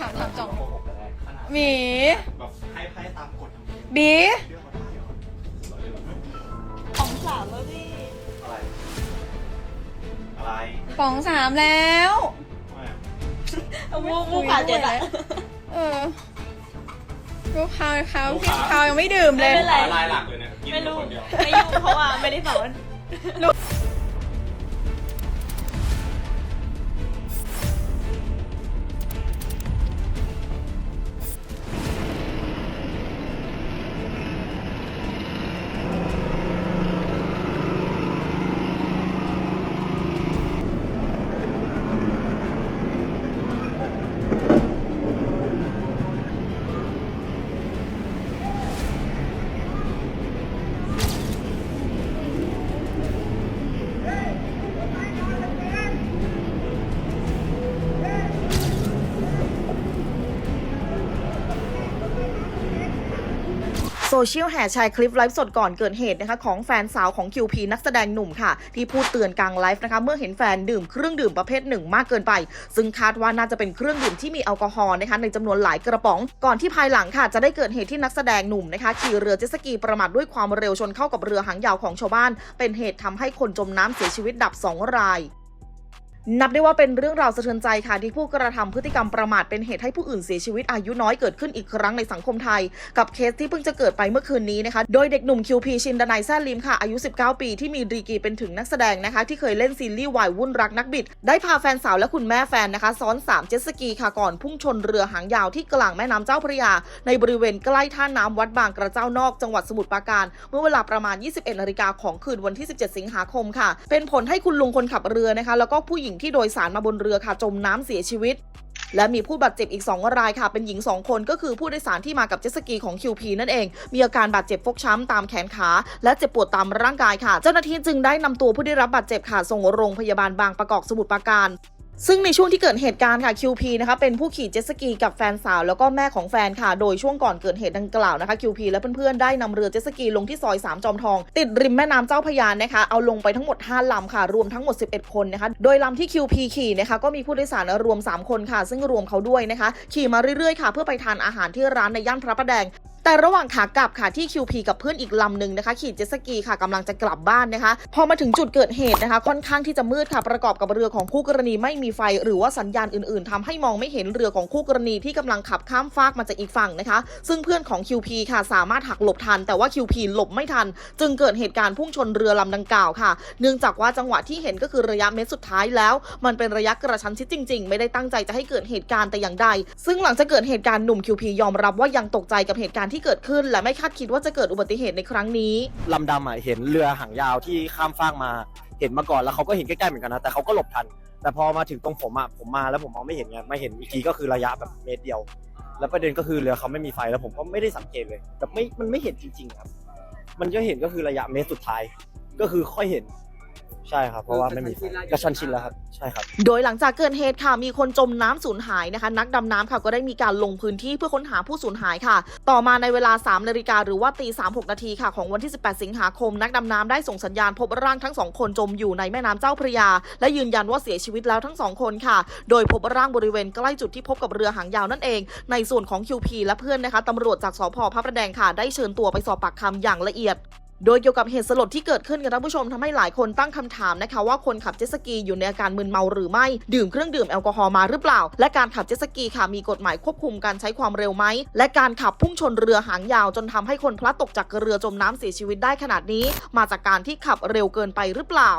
ถามถามจ่องโกหกก็ได้ขนาดหมีแบบให้ให้ตามกฎทำเองบีเชื่อเขาได้เหรอเราเลยแบบของสามแล้วพี่อะไร อะไรป๋องสามแล้วทำไมอะเอามูมูขาเจ็ดอะ เออลูกค้าเขาพี่เขายังไม่ดื่มเลย ไม่เป็นไร ลายหลักเลยเนี่ยกินไม่รู้คนเดียว ไม่ยุ่งเพราะว่าไม่ได้สอน โซเชียลแห่แชร์คลิปไลฟ์สดก่อนเกิดเหตุนะคะของแฟนสาวของ QP นักแสดงหนุ่มค่ะ ที่พูดเตือนกลางไลฟ์นะคะเมื่อเห็นแฟนดื่มเครื่องดื่มประเภทหนึ่งมากเกินไป ซึ่งคาดว่าน่าจะเป็นเครื่องดื่มที่มีแอลกอฮอล์นะคะในจำนวนหลายกระป๋อง ก่อนที่ภายหลังค่ะจะได้เกิดเหตุที่นักแสดงหนุ่มนะคะขี่เรือเจ็ตสกีประมาทด้วยความเร็วชนเข้ากับเรือหางยาวของชาวบ้าน เป็นเหตุทำให้คนจมน้ำเสียชีวิตดับสองราย นับได้ว่าเป็นเรื่องราวสะเทือนใจค่ะที่ผู้กระทำพฤติกรรมประมาทเป็นเหตุให้ผู้อื่นเสียชีวิตอายุน้อยเกิดขึ้นอีกครั้งในสังคมไทย กับเคสที่เพิ่งจะเกิดไปเมื่อคืนนี้นะคะ โดยเด็กหนุ่มคิวพีชินดนัยแซ่ลิมค่ะอายุ 19 ปีที่มีดีกีเป็นถึงนักแสดงนะคะ ที่เคยเล่นซีรีส์วายวุ่นรักนักบิด ได้พาแฟนสาวและคุณแม่แฟนนะคะ ซ้อน 3 เจ็ตสกีค่ะก่อนพุ่งชนเรือหางยาวที่กลางแม่น้ำเจ้าพระยา ในบริเวณใกล้ท่าน้ำวัดบางกระเจ้านอกจังหวัดสมุทรปราการ เมื่อเวลาประมาณ 21นาฬิกาของคืนวันที่ 17 สิงหาคมค่ะ เป็นผลให้คุณลุงคนขับเรือนะคะ แล้วก็ผู้หญิงที่โดยสารมาบนเรือค่ะจมน้ำเสียชีวิต และมีผู้บาดเจ็บอีก 2 รายค่ะ เป็นหญิง 2 คนก็คือผู้โดยสารที่มากับเจ็ตสกีของ QP นั่นเอง มีอาการบาดเจ็บฟกช้ำตามแขนขา และเจ็บปวดตามร่างกายค่ะ เจ้าหน้าที่จึงได้นำตัวผู้ได้รับบาดเจ็บค่ะส่งโรงพยาบาลบางประกอบสมุทรปราการ ซึ่งในช่วงที่เกิดเหตุการณ์ค่ะ QP นะคะเป็นผู้ขี่เจ็ตสกีกับแฟนสาวแล้วก็แม่ของแฟนค่ะ โดยช่วงก่อนเกิดเหตุดังกล่าวนะคะ QP และเพื่อนๆได้นำเรือเจ็ตสกีลงที่ซอย 3 จอมทอง ติดริมแม่น้ำเจ้าพยานนะคะ เอาลงไปทั้งหมด 5ลำค่ะ รวมทั้งหมด 11 คนนะคะ โดยลำที่ QP ขี่นะคะก็มีผู้โดยสารรวม 3 คนค่ะ ซึ่งรวมเขาด้วยนะคะ ขี่มาเรื่อยๆค่ะ เพื่อไปทานอาหารที่ร้านในย่านพระประแดง แต่ระหว่างขากลับค่ะที่ QP กับเพื่อนอีกลำหนึ่งนะคะ ขี่เจ็ตสกีค่ะกำลังจะกลับบ้านนะคะ พอมาถึงจุดเกิดเหตุนะคะ ค่อนข้างที่จะมืดค่ะประกอบกับเรือของคู่กรณีไม่มีไฟ หรือว่าสัญญาณอื่นๆทำให้มองไม่เห็นเรือของคู่กรณีที่กำลังขับข้ามฟากมาจากอีกฝั่งนะคะ ซึ่งเพื่อนของ QP ค่ะสามารถหักหลบทัน แต่ว่า QP หลบไม่ทัน จึงเกิดเหตุการณ์พุ่งชนเรือลำดังกล่าวค่ะ เนื่องจากว่าจังหวะที่เห็นก็คือระยะเมตรสุดท้ายแล้ว มันเป็นระยะกระชั้นชิดจริง ๆ ไม่ได้ตั้งใจจะให้เกิดเหตุการณ์แต่อย่างใด ซึ่งหลังจากเกิดเหตุการณ์หนุ่ม QP ยอมรับว่ายังตกใจกับเหตุการณ์ที่เกิดขึ้น และไม่คาดคิดว่าจะเกิดอุบัติเหตุในครั้งนี้ ลำดำอะเห็นเรือหางยาวที่ข้ามฟากมา เห็นมาก่อนแล้วเขาก็เห็นใกล้ๆเหมือนกันนะแต่เขาก็หลบทัน แต่พอมาถึงตรงผมอะผมมาแล้วผมมองไม่เห็นไงมาเห็นอีกทีก็คือระยะแบบเมตรเดียว แล้วประเด็นก็คือเรือเขาไม่มีไฟแล้วผมก็ไม่ได้สังเกตเลยแบบไม่มันไม่เห็นจริงๆครับ มันก็เห็นก็คือระยะเมตรสุดท้ายก็คือค่อยเห็น ใช่ครับ เพราะว่าไม่มีไฟกระชันชินแล้วครับ ใช่ครับ โดยหลังจากเกิดเหตุค่ะ มีคนจมน้ำสูญหายนะคะ นักดำน้ำค่ะก็ได้มีการลงพื้นที่เพื่อค้นหาผู้สูญหายค่ะ ต่อมาในเวลา3นาฬิกาหรือว่าตี3 6นาทีค่ะ ของวันที่ 18 สิงหาคม นักดำน้ำได้ส่งสัญญาณพบร่างทั้งสองคนจมอยู่ในแม่น้ำเจ้าพระยา และยืนยันว่าเสียชีวิตแล้วทั้งสองคนค่ะ โดยพบร่างบริเวณใกล้จุดที่พบกับเรือหางยาวนั่นเอง ในส่วนของ QP และเพื่อนนะคะตำรวจจากสพพระประแดงค่ะ ได้เชิญตัวไปสอบปากคำอย่างละเอียด โดยเกี่ยวกับเหตุสลดที่เกิดขึ้นกับท่านผู้ชมทำให้หลายคนตั้งคำถามนะคะว่าคนขับเจ็ตสกีอยู่ในอาการมึนเมาหรือไม่ ดื่มเครื่องดื่มแอลกอฮอล์มาหรือเปล่า และการขับเจ็ตสกีค่ะมีกฎหมายควบคุมการใช้ความเร็วไหม และการขับพุ่งชนเรือหางยาวจนทำให้คนพลัดตกจากเรือจมน้ำเสียชีวิตได้ขนาดนี้ มาจากการที่ขับเร็วเกินไปหรือเปล่า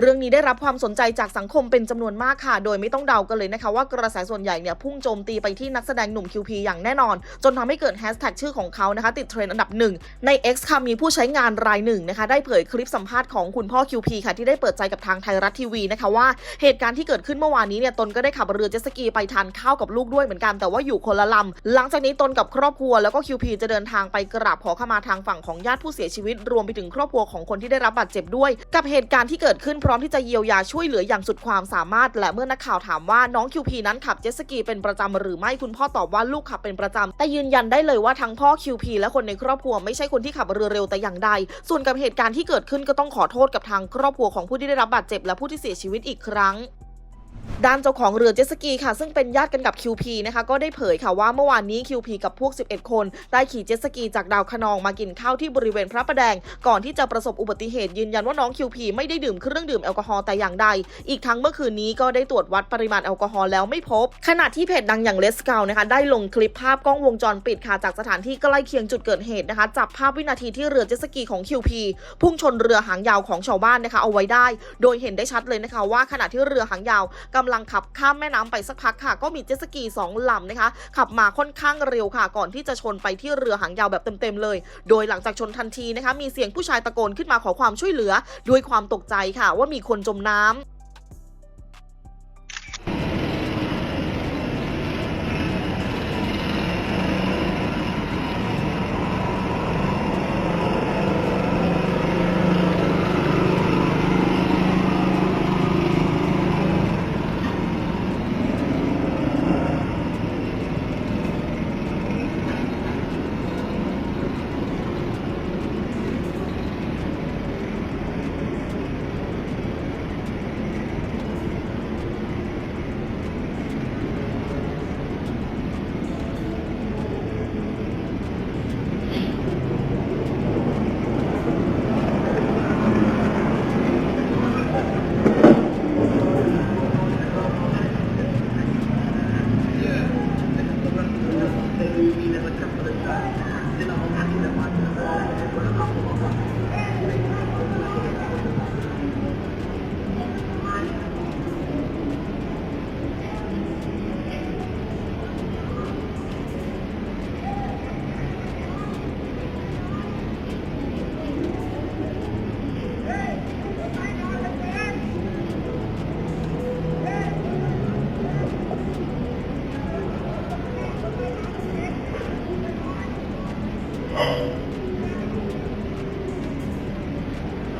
เรื่องนี้ได้รับความสนใจจากสังคมเป็นจำนวนมากค่ะ โดยไม่ต้องเดากันเลยนะคะว่ากระแสส่วนใหญ่เนี่ยพุ่งโจมตีไปที่นักแสดงหนุ่ม QP อย่างแน่นอน จนทำให้เกิดแฮชแท็กชื่อของเขานะคะ ติดเทรนด์อันดับหนึ่งใน X ค่ะมีผู้ใช้งานรายหนึ่งนะคะได้เผยคลิปสัมภาษณ์ของคุณพ่อ QP ค่ะที่ได้เปิดใจกับทางไทยรัฐทีวีนะคะว่าเหตุการณ์ที่เกิดขึ้นเมื่อวานนี้เนี่ยตนก็ได้ขับเรือเจ็ตสกีไปทานข้าวกับลูกด้วยเหมือนกันแต่ว่าอยู่คนละลำหลังจากนี้ตนกับครอบครัวแล้วก็ QP จะเดินทางไปกราบขอขมาทางฝั่งของญาติผู้เสียชีวิต รวมไปถึงครอบครัวของคนที่ได้รับบาดเจ็บด้วย กับเหตุการณ์ที่เกิดขึ้นพร้อมที่จะเยียวยาช่วยเหลืออย่างสุดความสามารถ และเมื่อนักข่าวถามว่าน้องคิวพีนั้นขับเจ็ตสกีเป็นประจำหรือไม่คุณพ่อตอบว่าลูกขับเป็นประจำแต่ยืนยันได้เลยว่าทั้งพ่อคิวพีและคนในครอบครัวไม่ใช่คนที่ขับเรือเร็วแต่อย่างใด ส่วนกับเหตุการณ์ที่เกิดขึ้นก็ต้องขอโทษกับทางครอบครัวของผู้ที่ได้รับบาดเจ็บและผู้ที่เสียชีวิตอีกครั้ง ด้านเจ้าของเรือเจสกีค่ะ ซึ่งเป็นญาติกันกับ QP นะคะ ก็ได้เผยค่ะว่าเมื่อวานนี้ QP กับพวก 11 คน ได้ขี่เจสกีจากดาวคะนองมากินข้าวที่บริเวณพระประแดง ก่อนที่จะประสบอุบัติเหตุยืนยันว่าน้อง QP ไม่ได้ดื่มเครื่องดื่มแอลกอฮอล์แต่อย่างใด อีกทั้งเมื่อคืนนี้ก็ได้ตรวจวัดปริมาณแอลกอฮอล์แล้วไม่พบ ขณะที่เพจดังอย่างเลสเกลนะคะได้ลงคลิปภาพกล้องวงจรปิดค่ะจากสถานที่ใกล้เคียงจุดเกิดเหตุนะคะจับภาพวินาทีที่เรือเจสกีของ QP พุ่งชนเรือหางยาวของชาวบ้านนะคะเอาไว้ได้ โดยเห็นได้ชัดเลยนะคะว่าขณะที่เรือหางยาวกำลังขับข้ามแม่น้ำไปสักพักค่ะ ก็มีเจ็ตสกีสองลำนะคะ ขับมาค่อนข้างเร็วค่ะ ก่อนที่จะชนไปที่เรือหางยาวแบบเต็มๆเลย โดยหลังจากชนทันทีนะคะ มีเสียงผู้ชายตะโกนขึ้นมาขอความช่วยเหลือ ด้วยความตกใจค่ะ ว่ามีคนจมน้ำ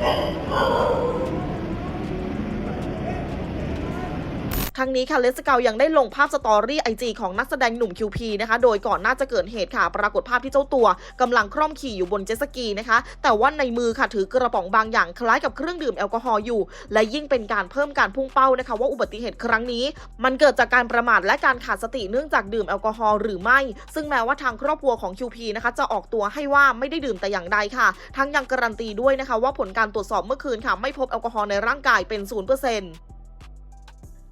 Oh, ทั้งนี้ค่ะเลสเกลยังได้ลงภาพสตอรี่ไอจีของนักแสดงหนุ่ม QP นะคะ โดยก่อนหน่าจะเกิดเหตุค่ะ ปรากฏภาพที่เจ้าตัวกำลังคร่อมขี่อยู่บนเจ็ตสกีนะคะ แต่ว่าในมือค่ะถือกระป๋องบางอย่างคล้ายกับเครื่องดื่มแอลกอฮอล์อยู่ และยิ่งเป็นการเพิ่มการพุ่งเป้านะคะ ว่าอุบัติเหตุครั้งนี้ มันเกิดจากการประมาทและการขาดสติเนื่องจากดื่มแอลกอฮอล์หรือไม่ ซึ่งแม้ว่าทางครอบครัวของ QP นะคะจะออกตัวให้ว่าไม่ได้ดื่มแต่อย่างใดค่ะ ทั้งยังการันตีด้วยนะคะ ว่าผลการตรวจสอบเมื่อคืนค่ะไม่พบแอลกอฮอล์ในร่างกายเป็น0%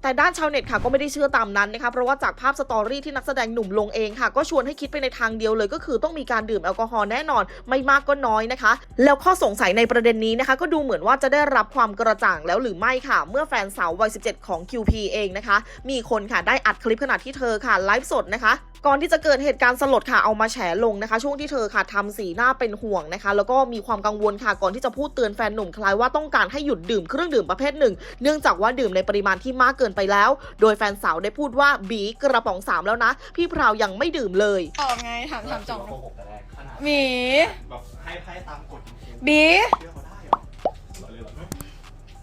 แต่ด้านชาวเน็ตค่ะก็ไม่ได้เชื่อตามนั้นนะคะเพราะว่าจากภาพสตอรี่ที่นักแสดงหนุ่มลงเองค่ะ ก็ชวนให้คิดไปในทางเดียวเลย ก็คือต้องมีการดื่มแอลกอฮอล์แน่นอน ไม่มากก็น้อยนะคะ แล้วข้อสงสัยในประเด็นนี้นะคะ ก็ดูเหมือนว่าจะได้รับความกระจ่างแล้วหรือไม่ค่ะ เมื่อแฟนสาววัย 17 ของ QP เองนะคะ มีคนค่ะได้อัดคลิปขณะที่เธอค่ะไลฟ์สดนะคะก่อนที่จะเกิดเหตุการณ์สลดค่ะเอามาแฉลงนะคะ ช่วงที่เธอค่ะทำสีหน้าเป็นห่วงนะคะ แล้วก็มีความกังวลค่ะก่อนที่จะพูดเตือนแฟนหนุ่มคล้ายว่าต้องการให้หยุดดื่มเครื่องดื่มประเภทหนึ่ง เนื่องจากว่าดื่มในปริมาณที่มากเกินไปแล้ว โดยแฟนสาวได้พูดว่าบีกระป๋องสามแล้วนะ พี่พราวยังไม่ดื่มเลย ตอบไงถามถามจ่อง โกหกแต่แรกขนาดหมีแบบให้ให้ตามกฎจริงๆบี เชื่อเขาได้เหรอเหรอเลยเหรอ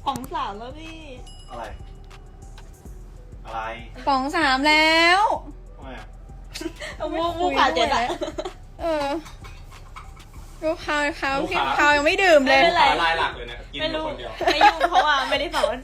ของสาวแล้วพี่อะไร อะไรป๋องสามแล้วทำไมอะมูมูขาเจ็ดอะ เออลูกค้าเขาพี่เขายังไม่ดื่มเลย ไม่เป็นไรลายหลักเลยเนี่ยกินไม่อยู่รู้ คนเดียว ไม่ยุ่งเพราะว่าไม่ได้สอน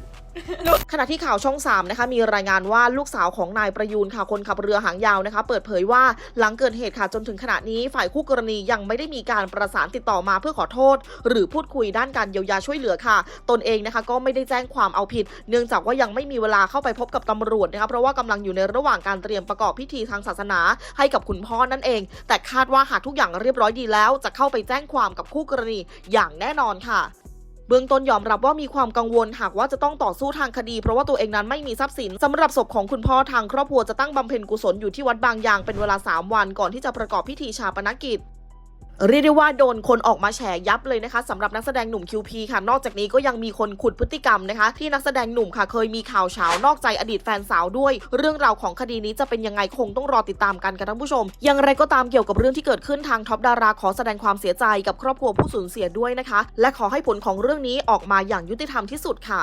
ขณะที่ข่าวช่อง 3 นะคะ มีรายงานว่าลูกสาวของนายประยูนค่ะคนขับเรือหางยาวนะคะ เปิดเผยว่าหลังเกิดเหตุค่ะจนถึงขณะนี้ฝ่ายคู่กรณียังไม่ได้มีการประสานติดต่อมาเพื่อขอโทษ หรือพูดคุยด้านการเยียวยาช่วยเหลือค่ะ ตนเองนะคะ ก็ไม่ได้แจ้งความเอาผิด เนื่องจากว่ายังไม่มีเวลาเข้าไปพบกับตำรวจนะคะเพราะว่ากำลังอยู่ในระหว่างการเตรียมประกอบพิธีทางศาสนาให้กับคุณพ่อนั่นเอง แต่คาดว่าหากทุกอย่างเรียบร้อยดีแล้ว จะเข้าไปแจ้งความกับคู่กรณีอย่างแน่นอนค่ะ เบื้องต้นยอมรับว่ามีความกังวลหากว่าจะต้องต่อสู้ทางคดี เพราะว่าตัวเองนั้นไม่มีทรัพย์สินสำหรับศพของคุณพ่อทางครอบครัวจะตั้งบำเพ็ญกุศลอยู่ที่วัดบางยางเป็นเวลา 3 วันก่อนที่จะประกอบพิธีชาปนกิจ เรียกได้ว่าโดนคนออกมาแฉยับเลยนะคะสำหรับนักแสดงหนุ่ม QP ค่ะ นอกจากนี้ก็ยังมีคนขุดพฤติกรรมนะคะ ที่นักแสดงหนุ่มค่ะเคยมีข่าวเช้านอกใจอดีตแฟนสาวด้วย เรื่องราวของคดีนี้จะเป็นยังไงคงต้องรอติดตามกันค่ะท่านผู้ชม อย่างไรก็ตามเกี่ยวกับเรื่องที่เกิดขึ้นทางท็อปดาราขอแสดงความเสียใจกับครอบครัวผู้สูญเสียด้วยนะคะ และขอให้ผลของเรื่องนี้ออกมาอย่างยุติธรรมที่สุดค่ะ